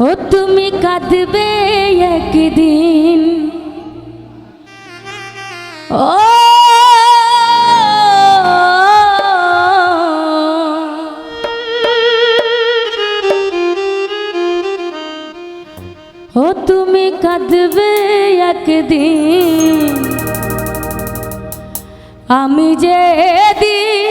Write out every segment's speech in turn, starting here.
ও তুমি কাঁদবে একদিন। ও ও তুমি কাঁদবে একদিন। আমি যে দিন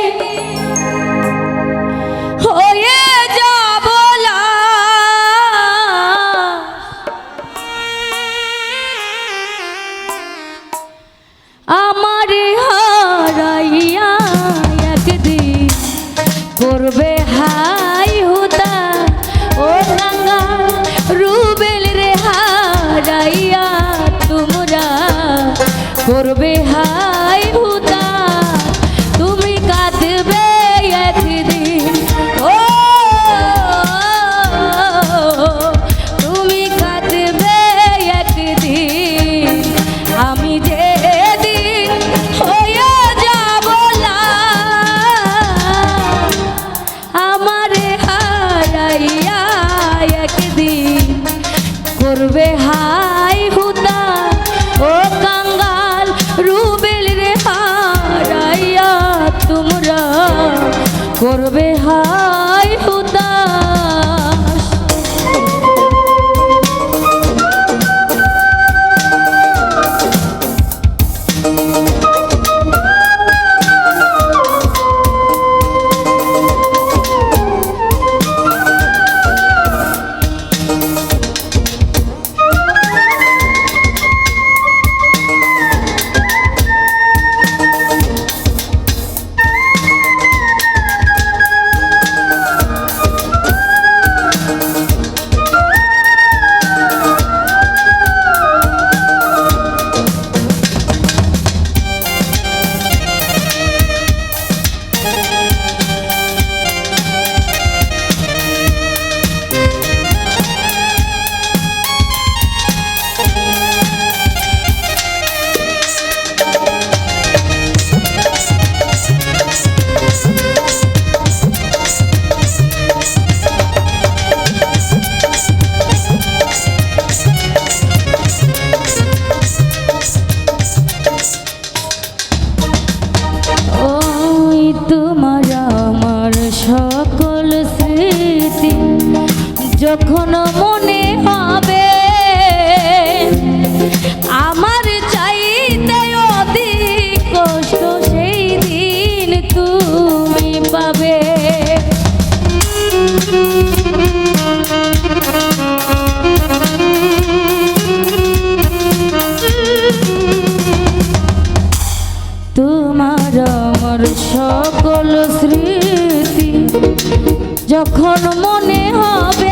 যখন মনে হবে, আমার চাইতে অধিক কষ্ট সেই দিন তুমি পাবে। তোমার আমার সকল স্মৃতি যখন মনে হবে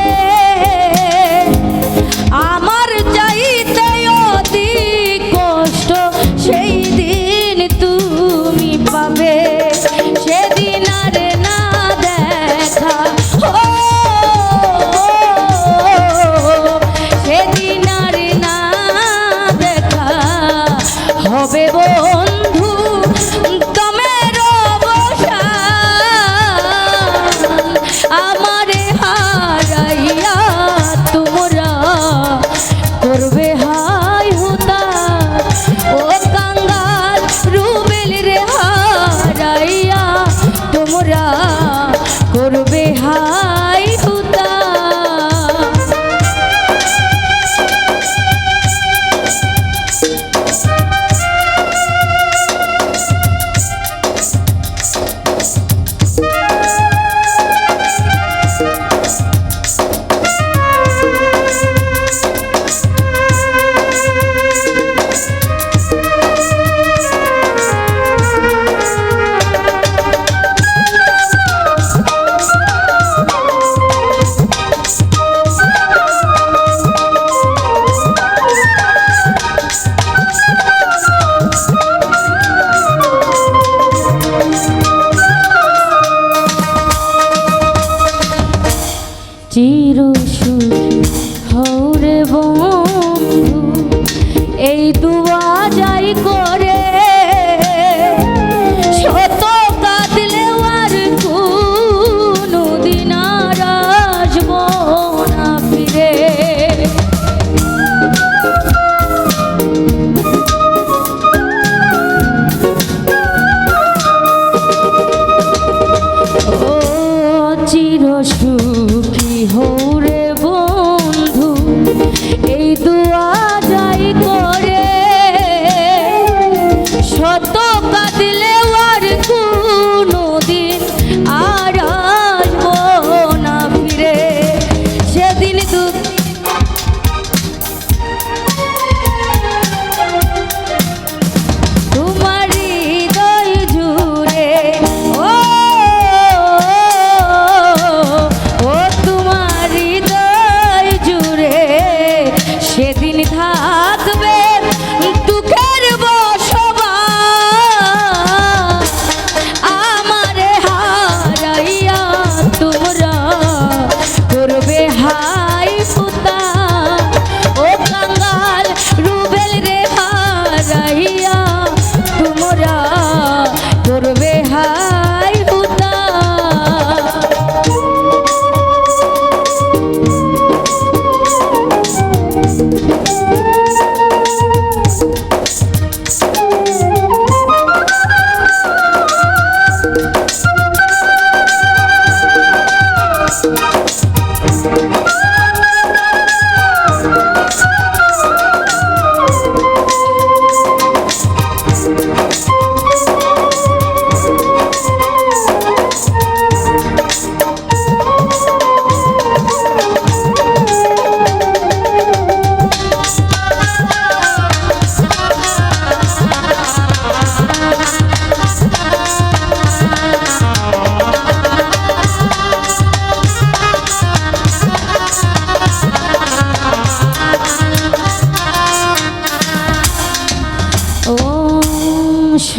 চির সুখী হরে বন্ধু এই দুয়া যাই করে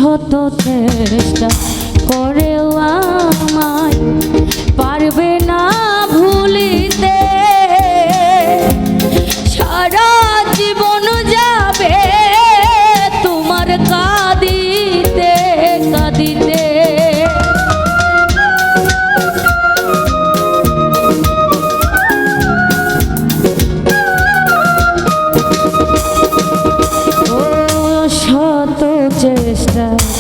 শত চেষ্টা করেও চেষ্টা